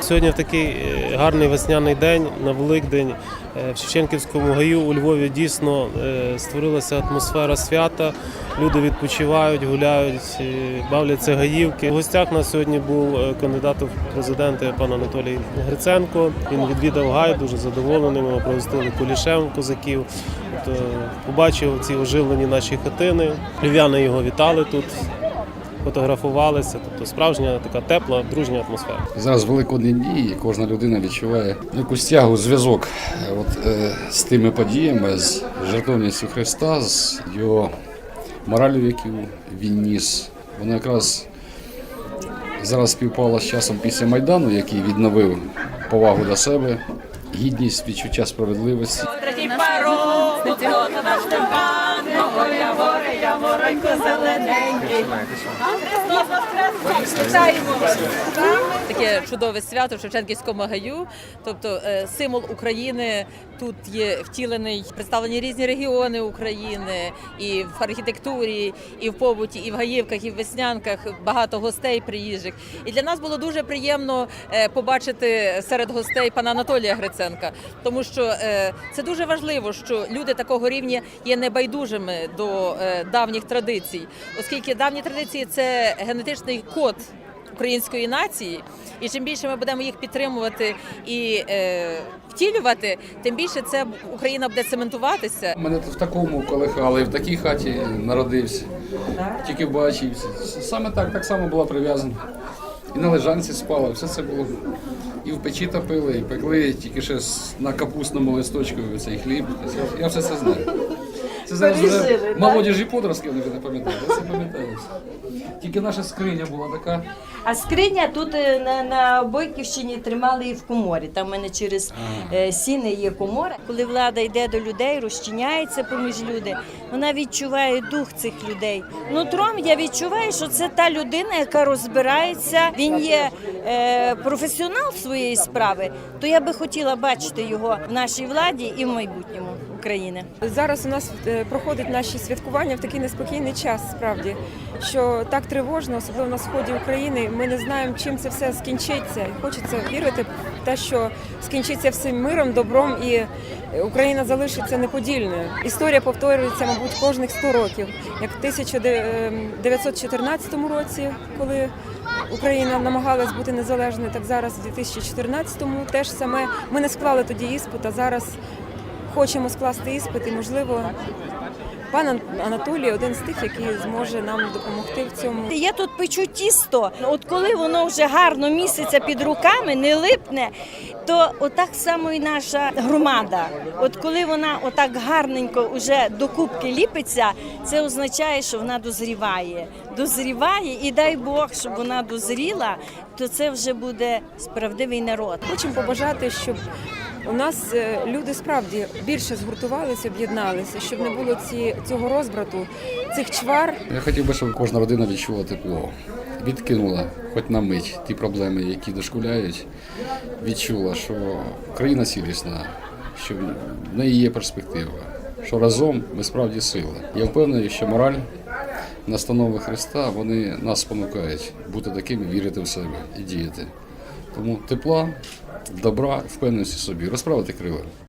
Сьогодні в такий е, гарний весняний день на Великдень е, в Шевченківському гаю у Львові дійсно е, створилася атмосфера свята. Люди відпочивають, гуляють, бавляться гаївки. У гостях на сьогодні був кандидат у президенти пан Анатолій Гриценко. Він відвідав гай, дуже задоволений. Ми провести кулішем козаків. От, побачив ці оживлені наші хатини. Львів'яни його вітали тут. Фотографувалися, тобто справжня така тепла, дружня атмосфера. Зараз великодні дні, і кожна людина відчуває якусь тягу, зв'язок е, от, е, з тими подіями, з жертовністю Христа, з його моралю, яку він ніс. Вона якраз зараз співпала з часом після Майдану, який відновив повагу до себе, гідність, відчуття справедливості. Третій пару, я зелененький. Таке чудове свято в Шевченківському гаю. Тобто е, символ України тут є втілений, представлені різні регіони України і в архітектурі, і в побуті, і в гаївках, і в веснянках. Багато гостей приїжджих. І для нас було дуже приємно е, побачити серед гостей пана Анатолія Гриценка, тому що е, це дуже важливо, що люди такого рівня є небайдужими до давніх традицій, оскільки давні традиції це генетичний код української нації, і чим більше ми будемо їх підтримувати і е, втілювати, тим більше це Україна буде цементуватися. Мене в такому колихали, в такій хаті народився, тільки бачився. Саме так, так само була прив'язана. І на лежанці спала, все це було. І в печі топили, і пекли, тільки ще на капустному листочку цей хліб. Я все це знаю. Це зараз вже молодіжі подростки, вони вже не пам'ятають. Я це пам'ятаю. Тільки наша скриня була така. А скриня тут е, на, на Бойківщині тримали і в коморі. Там в мене через е, сіни є комора. Коли влада йде до людей, розчиняється поміж люди, вона відчуває дух цих людей. Нутром я відчуваю, що це та людина, яка розбирається. Він є е, професіонал своєї справи. То я би хотіла бачити його в нашій владі і в майбутньому України. Зараз у нас е, проходить наші святкування в такий неспокійний час, справді, що так тривожно, особливо на сході України. Ми не знаємо, чим це все скінчиться. Хочеться вірити в те, що скінчиться всім миром, добром і Україна залишиться неподільною. Історія повторюється, мабуть, кожних 100 років, як в 1914 році, коли Україна намагалась бути незалежною, так зараз в 2014-му теж саме. Ми не склали тоді іспит, а зараз хочемо скласти іспит і, можливо, пан Анатолій один з тих, який зможе нам допомогти в цьому. Я тут печу тісто. От коли воно вже гарно місяця під руками, не липне, то отак само і наша громада. От коли вона отак гарненько вже до кубки ліпиться, це означає, що вона дозріває. Дозріває, і дай Бог, щоб вона дозріла, то це вже буде справдивий народ. Хочемо побажати, щоб у нас е, люди справді більше згуртувалися, об'єдналися, щоб не було ці, цього розбрату, цих чвар. Я хотів би, щоб кожна родина відчула тепло. Відкинула хоч на мить ті проблеми, які дошкуляють, відчула, що країна цілісна, що в неї є перспектива, що разом ми справді сила. Я впевнений, що мораль, настанови Христа вони нас спонукають бути такими, вірити в себе і діяти. Тому тепла, добра, впевненості собі, розправити крила.